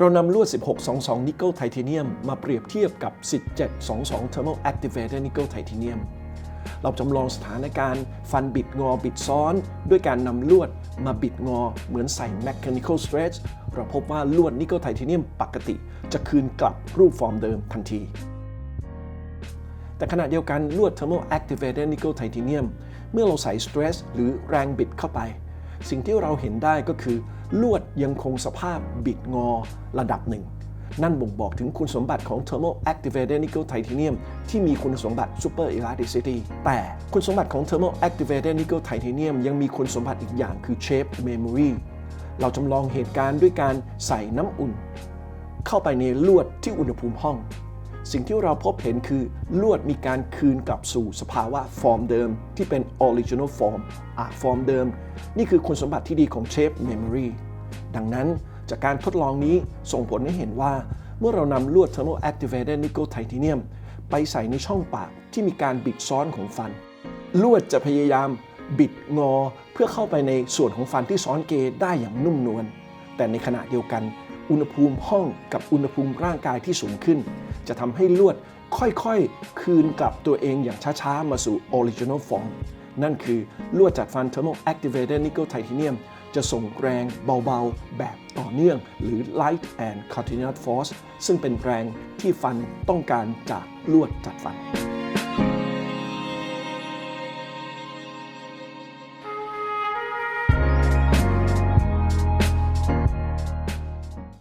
เรานำลวด 1622 นิกเกิลไทเทเนียมมาเปรียบเทียบกับ 1722 Thermal Activated Nickel Titanium เราจำลองสถานการณ์ฟันบิดงอบิดซ้อน ด้วยการนำลวดมาบิดงอเหมือนใส่ Mechanical Stretch เราพบว่าลวดนิกเกิลไทเทเนียมปกติ จะคืนกลับรูปฟอร์มเดิมทันที แต่ขณะเดียวกันลวด Thermal Activated Nickel Titanium เมื่อเราใส่ stress หรือแรงบิดเข้าไป สิ่งที่เราเห็นได้ก็คือ ลวดยังคงสภาพบิดงอระดับหนึ่ง นั่นบ่งบอกถึงคุณสมบัติของ Thermal Activated Nickel Titanium ที่มีคุณสมบัติ Super Elasticity แต่คุณสมบัติของ Thermal Activated Nickel Titanium ยังมีคุณสมบัติอีกอย่างคือ Shape Memory เราจำลองเหตุการณ์ด้วยการใส่น้ำอุ่น เข้าไปในลวดที่อุณหภูมิห้อง สิ่งที่เราพบเห็นคือลวดมีการคืนกลับสู่สภาวะฟอร์มเดิมที่เป็น original form อะฟอร์มเดิม นี่คือคุณสมบัติที่ดีของ shape memory ดังนั้นจากการทดลองนี้ส่งผลให้เห็นว่า เมื่อเรานำลวด thermal activated nickel titanium ไปใส่ในช่องปากที่มีการบิดซ้อนของฟัน ลวดจะพยายามบิดงอเพื่อเข้าไปในส่วนของฟันที่ซ้อนเกได้อย่างนุ่มนวลแต่ในขณะเดียวกัน อุณหภูมิห้องกับอุณหภูมิร่างกายที่สูงขึ้น จะทำให้ลวดค่อยๆ คืนกลับตัวเองอย่างช้าๆ มาสู่ original form นั่นคือลวดจากฟัน thermal activated nickel titanium จะส่งแรงเบาๆ แบบต่อเนื่อง หรือ light and continuous force ซึ่งเป็นแรงที่ฟันต้องการจากลวดจัดฟัน